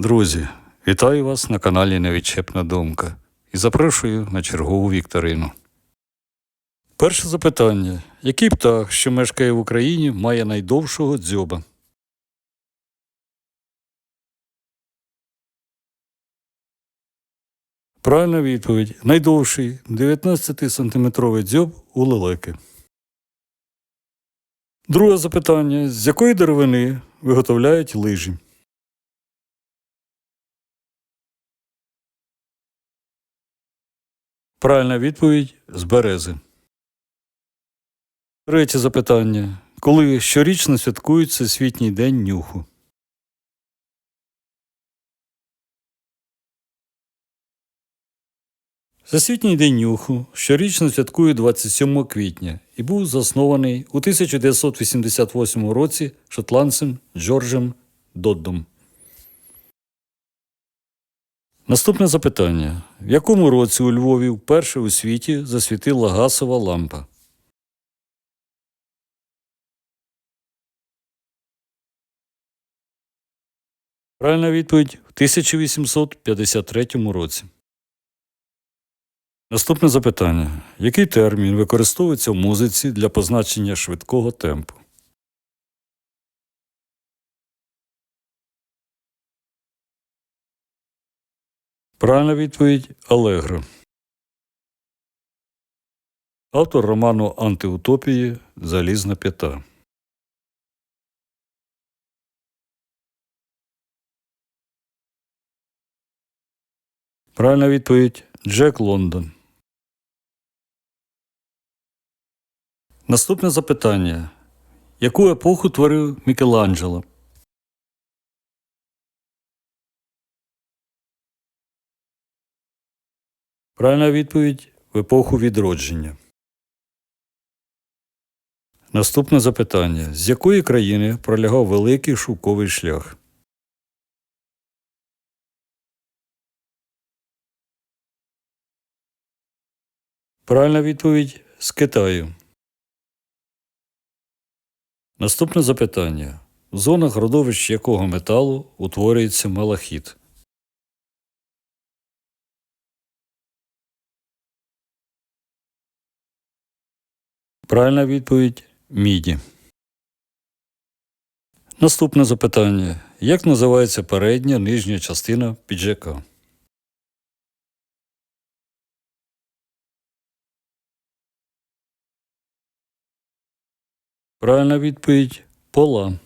Друзі, вітаю вас на каналі Невідчепна Думка і запрошую на чергову вікторину. Перше запитання: який птах, що мешкає в Україні, має найдовшого дзьоба? Правильна відповідь. Найдовший 19-сантиметровий дзьоб у лелеки. Друге запитання: з якої деревини виготовляють лижі? Правильна відповідь з берези. Третє запитання. Коли щорічно святкують Всесвітній день нюху? Всесвітній день нюху щорічно святкує 27 квітня і був заснований у 1988 році шотландцем Джорджем Доддом. Наступне запитання. В якому році у Львові вперше у світі засвітила гасова лампа? Правильна відповідь в 1853 році. Наступне запитання. Який термін використовується в музиці для позначення швидкого темпу? Правильна відповідь Алегро. Автор роману Антиутопії Залізна п'ята. Правильна відповідь Джек Лондон. Наступне запитання. Яку епоху творив Мікеланджело? Правильна відповідь в епоху відродження. Наступне запитання. З якої країни пролягав великий шовковий шлях? Правильна відповідь з Китаю. Наступне запитання. В зонах родовищ якого металу утворюється малахіт? Правильна відповідь міді. Наступне запитання. Як називається передня нижня частина піджака? Правильна відповідь пола.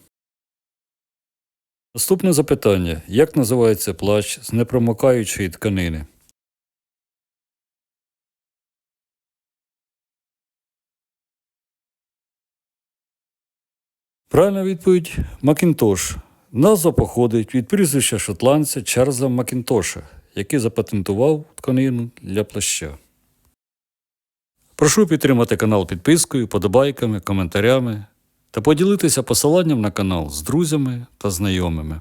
Наступне запитання. Як називається плащ з непромокаючої тканини? Правильна відповідь Макінтош. Назва походить від прізвища шотландця Чарльза Макінтоша, який запатентував тканину для плаща. Прошу підтримати канал підпискою, подобайками, коментарями та поділитися посиланням на канал з друзями та знайомими.